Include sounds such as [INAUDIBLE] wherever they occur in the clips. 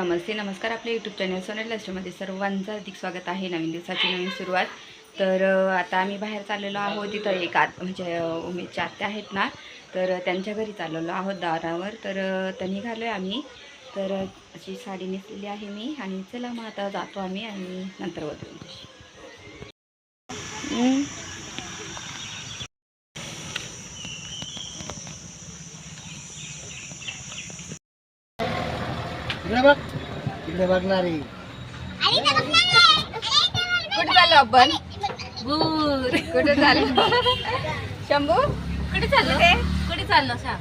नमस्ते नमस्कार आपल्या YouTube channel सोनेल लस्टमध्ये सर्वांचं अधिक स्वागत आहे. नवीन दिवसाची नवीन सुरुवात. तर आता आम्ही बाहेर चाललेलो आहोत. तिथं एक आत म्हणजे उमेदच्या आत्या आहेत ना तर त्यांच्या घरी चाललेलो आहोत दारावर. तर त्यांनी घालो आहे आम्ही. तर अशी साडी नेसलेली आहे मी. आणि चला मग आता जातो आम्ही आणि नंतर बोलतो इकडे बघ. इकडे बघणारी. कुठे चाललो आपण? कुठे चाललो? शंभू? कुठे चाललो कुठे चाललो सांग.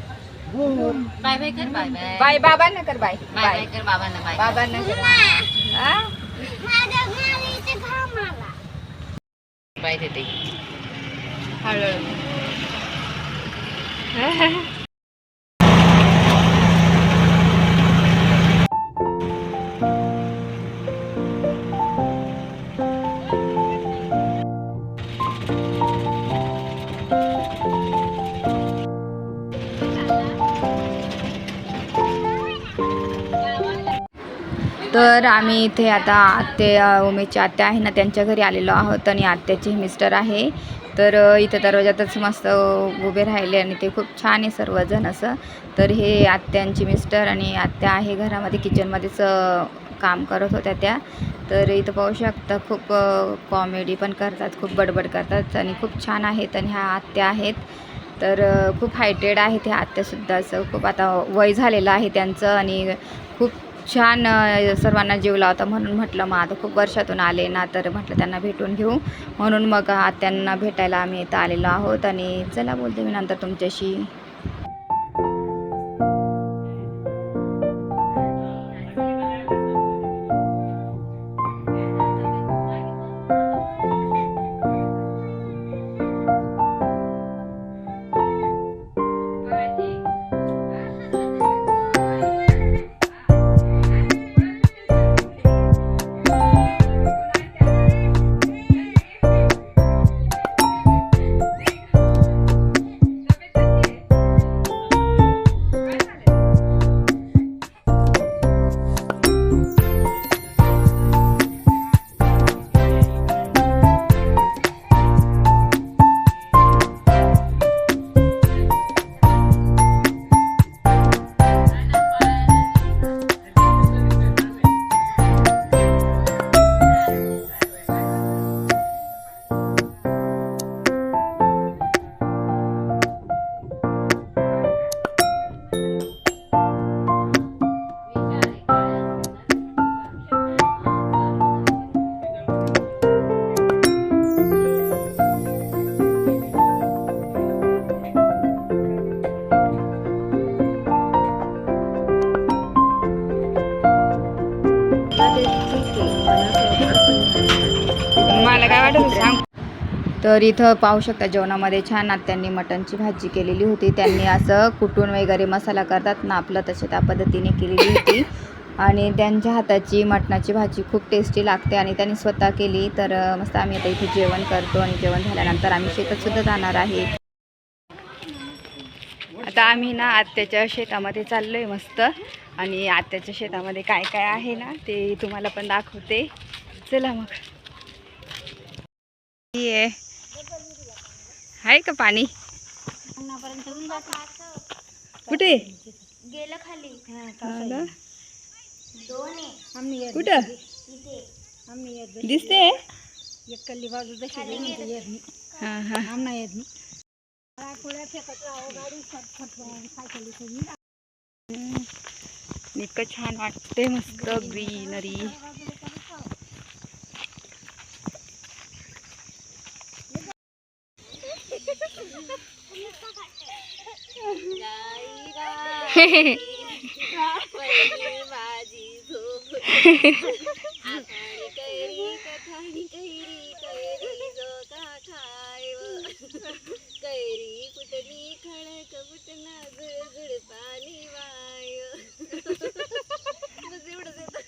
बाय बाय कर बाय बाय. बाय बाबांना कर बाय. बाय बाय कर बाबांना बाय. बाबांना कर. हा? बाय देते. हळूहळू. तर आम्ही इथे आता आत्ते अ, आत्या आहे ना त्यांच्या घरी आलेलो आहोत आणि आत्याचे मिस्टर आहे. तर इथे दरवाजातच मस्त उभे राहिले आणि ते खूप छान आहे सर्वजण असं. तर हे आत्यांची मिस्टर आणि आत्या आहे घरामध्ये किचनमध्येच काम करत होत्या त्या. तर इथं पाहू शकता खूप कॉमेडी पण करतात खूप बडबड करतात आणि खूप छान आहेत आणि ह्या आत्या आहेत. तर खूप हायटेड आहेत ह्या आत्यासुद्धा असं खूप आता वय झालेलं आहे त्यांचं आणि खूप छान सर्वांना जीव लावता म्हणून म्हटलं मग आता खूप वर्षातून आले ना तर म्हटलं त्यांना भेटून घेऊ. म्हणून मग आत्यांना भेटायला आम्ही इथं आलेलो आहोत आणि चला बोलते मी नंतर तुमच्याशी. मला काय वाटत सांग. तर इथं पाहू शकता जेवणामध्ये छान आत्यांनी मटणची भाजी केलेली होती. त्यांनी असं कुटून वगैरे मसाला करतात ना आपलं तसे त्या पद्धतीने केलेली होती. आणि त्यांच्या हाताची मटणाची भाजी खूप टेस्टी लागते आणि त्यांनी स्वतः केली. तर मस्त आम्ही आता इथे जेवण करतो आणि जेवण झाल्यानंतर आम्ही शेतातसुद्धा जाणार आहे. आता आम्ही ना आत्याच्या शेतामध्ये चाललोय मस्त. आणि आत्याच्या शेतामध्ये काय काय आहे ना ते तुम्हाला पण दाखवते. चला मग. ये आहे का पाणी? कुठे? गेलं खाली हा? कुठं? दिसते? नाही. हा हा. इतकं छान वाटते मस्त ग्रीनरी. माझी [LAUGHS] झोप कैरी कथाणी कैरी कैरी जो का खाय कैरी कुटणी खणक बुटना गुळगुळ पाणी वाय. बस एवढंच येतं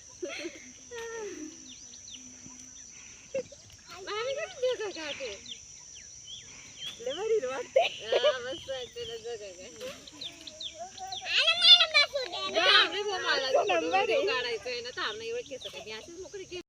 आम्ही कुठे जगा खाते लय भारी वाटते मस्त वाटते ना जगा थांब ना एवढे केस काय मी असेच मोकळे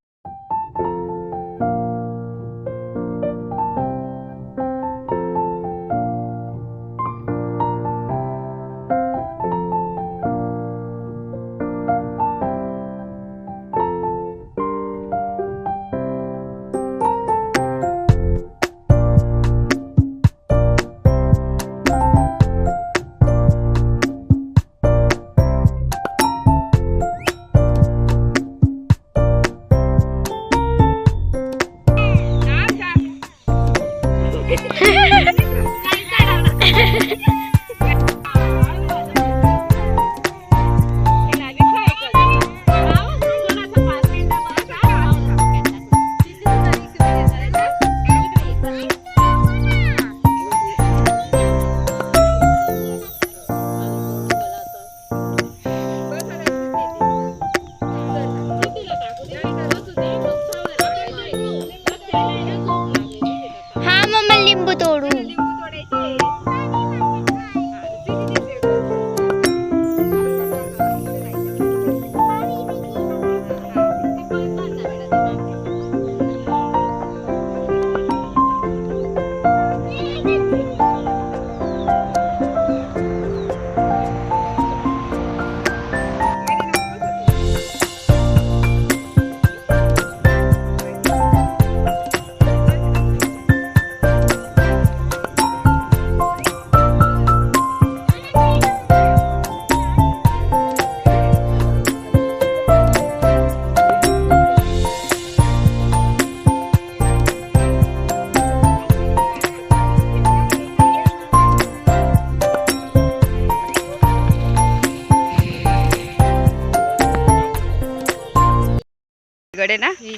गडे ना? हो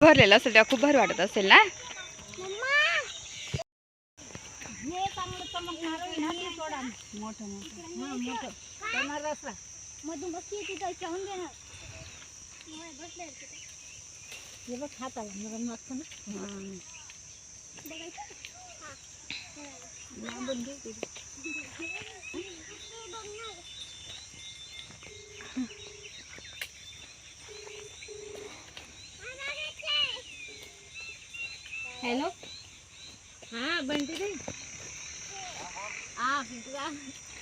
भरलेलं असेल तेव्हा खूप भारी वाटत असेल ना? हॅलो हा बनते ते हा तुला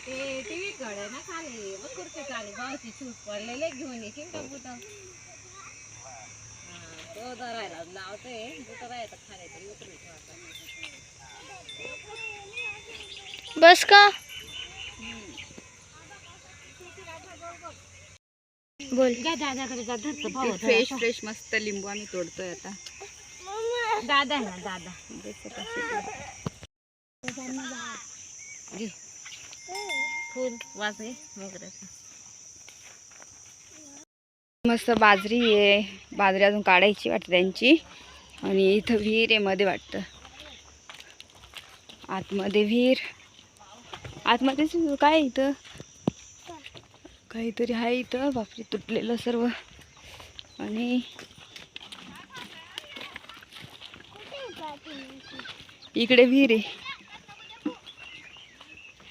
ते टीव्ही कडे ना खाली कुर्ती खाली भाऊची सूट पडलेले घेऊन येशील का बुट? तो धरायला लावतोय बुट राहायचं खाली तरी उतरून बस का? बोल। जा दादाकडे जा धरतो भाऊ फ्रेश फ्रेश मस्त लिंबू आम्ही तोडतोय आता. दादा आहे ना दादा. घे फुल वास मस्त बाजरी आहे. बाजरी अजून काढायची वाटतं त्यांची. आणि इथं विहीर आहे मध्ये वाटतं. आतमध्ये विहीर. आतमध्येच काय इथं? काहीतरी आहे इथं. बापरी तुटलेलं सर्व. आणि इकडे विहीर आहे.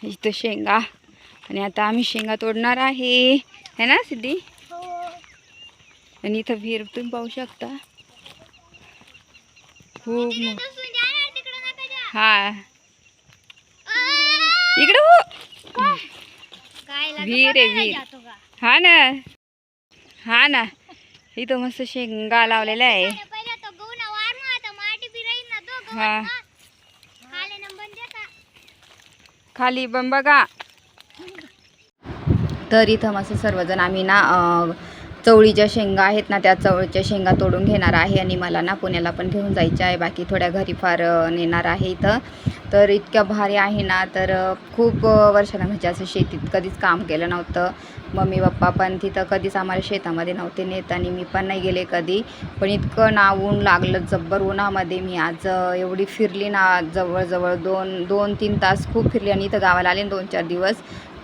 इथं शेंगा. आणि आता आम्ही शेंगा तोडणार आहे. है ना सिद्धी? आणि इथं विहीर तुम्ही पाहू शकता. खूप हा. इकडे हो. विहीर आहे विहीर. हा ना. हा ना. इथं मस्त शेंगा लावलेल्या आहे. हा खाले नंबर देता खाली पण बघा. तर इथं मस्त सर्वजण आम्ही ना चवळीच्या शेंगा आहेत ना त्या चवळीच्या शेंगा तोडून घेणार आहे आणि मला ना पुण्याला पण घेऊन जायच्या आहे. बाकी थोड्या घरी फार नेणार आहे इथं. तर इतक्या भारी आहे ना तर खूप वर्षाला म्हणजे असं शेतीत कधीच काम केलं नव्हतं. मम्मी पप्पा पण तिथं कधीच आम्हाला शेतामध्ये नव्हते नेत आणि मी पण नाही गेले कधी. पण इतकं ना ऊन लागलं जब्बर उन्हामध्ये. मी आज एवढी फिरली ना जवळजवळ दोन दोन तीन तास खूप फिरली आणि इथं गावाला आले दोन चार दिवस.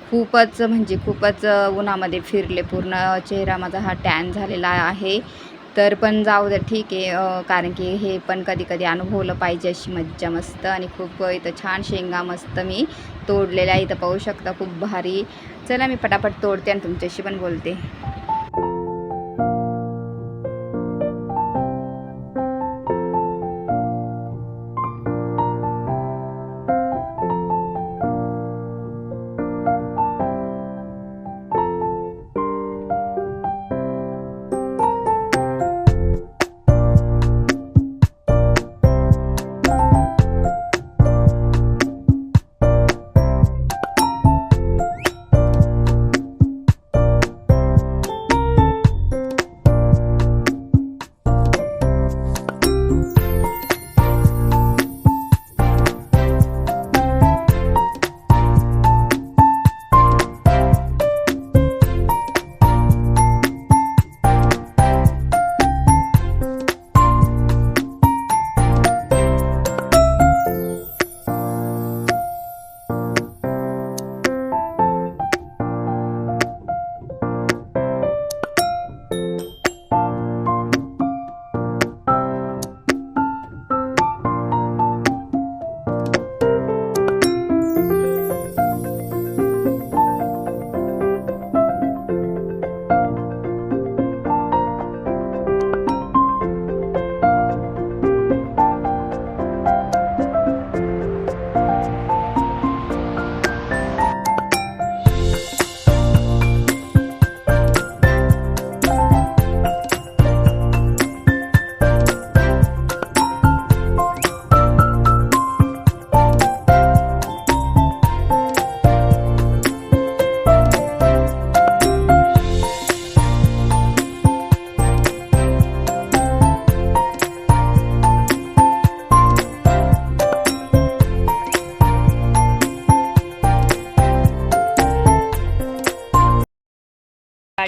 खूपच म्हणजे खूपच उन्हामध्ये फिरले. पूर्ण चेहरा माझा हा टॅन झालेला आहे. तर पण जाऊ द्या ठीक आहे कारण की हे पण कधी कधी अनुभवलं पाहिजे अशी मज्जा मस्त आणि खूप इथं छान शेंगा मस्त मी तोडलेल्या इथं पाहू शकता खूप भारी. चला मी पटापट तोडते आणि तुमच्याशी पण बोलते.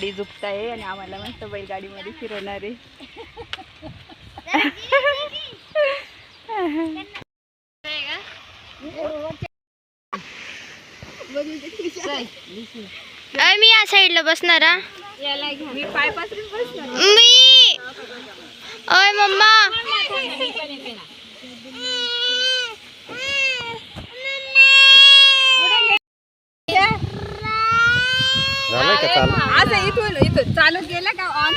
गाडी झुकत आहे आणि आम्हाला मस्त बैलगाडीमध्ये फिरवणार आहे. मी या साईडला बसणार मी पाय मी अय मम्मा. झालंय का चालू? असं इथून इथून चालू केलं का ऑन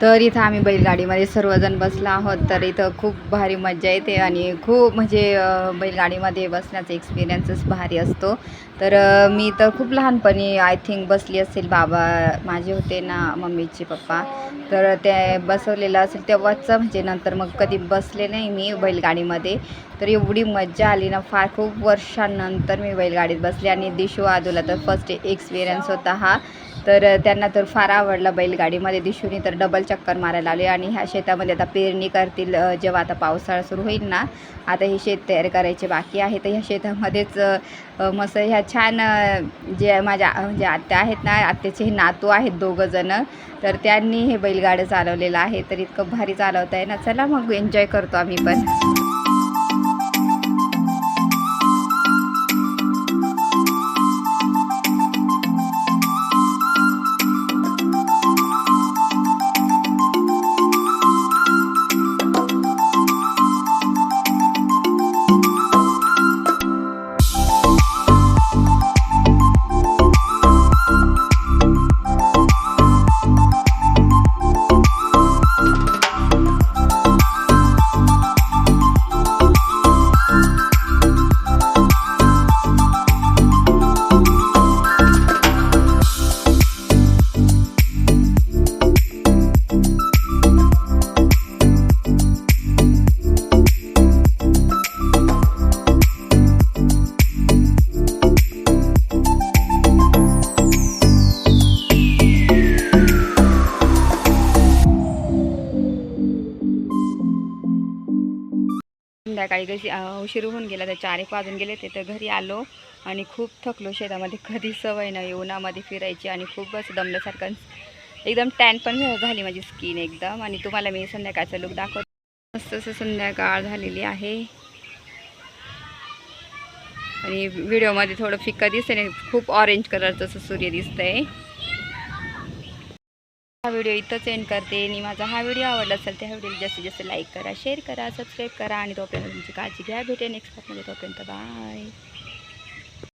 तर इथं आम्ही बैलगाडीमध्ये सर्वजण बसलो आहोत. तर इथं खूप भारी मज्जा येते आणि खूप म्हणजे बैलगाडीमध्ये बसण्याचा एक्सपिरियन्सच भारी असतो. तर मी तर खूप लहानपणी आय थिंक बसली असेल बाबा माझे होते ना मम्मीचे पप्पा. तर ते बसवलेलं असेल तेव्हाच म्हणजे नंतर मग कधी बसले नाही मी बैलगाडीमध्ये. तर एवढी मज्जा आली ना फार खूप वर्षांनंतर मी बैलगाडीत बसले आणि दिशू आदूला तर फर्स्ट एक्सपिरियन्स होता हा. तर त्यांना तर फार आवडला बैलगाडीमध्ये दिसून. तर डबल चक्कर मारायला आले आणि ह्या शेतामध्ये आता पेरणी करतील जेव्हा आता पावसाळा सुरू होईल ना आता हे शेत तयार करायचे बाकी आहे. तर ह्या शेतामध्येच मस्त ह्या छान जे माझ्या म्हणजे आत्या आहेत ना आत्याचे हे नातू आहेत दोघंजणं तर त्यांनी हे बैलगाडं चालवलेलं आहे. तर इतकं भारी चालवत आहे ना. चला मग एन्जॉय करतो आम्ही पण. संध्याकाळी कशी उशीर होऊन गेला तर चार एक वाजून गेले ते तर घरी आलो आणि खूप थकलो शेतामध्ये. [LAUGHS] कधी सवय नाही उन्हामध्ये फिरायची आणि खूपच दमल्यासारखं एकदम टॅन पण झाली माझी स्किन एकदम. आणि तुम्हाला मी संध्याकाळचा लुक दाखवते. मस्त असं संध्याकाळ झालेली आहे. आणि व्हिडिओमध्ये थोडं फिक्का दिसतंय आणि खूप ऑरेंज कलरचं असं सूर्य दिसतंय. हा व्हिडिओ इथंच एंड करते. आणि माझा हा व्हिडिओ आवडला असेल त्या व्हिडिओला जास्तीत जास्त लाईक करा शेअर करा सबस्क्राईब करा. आणि तोपर्यंत तुमची काळजी घ्या. भेटेन नेक्स्ट पार्टमध्ये तोपर्यंत बाय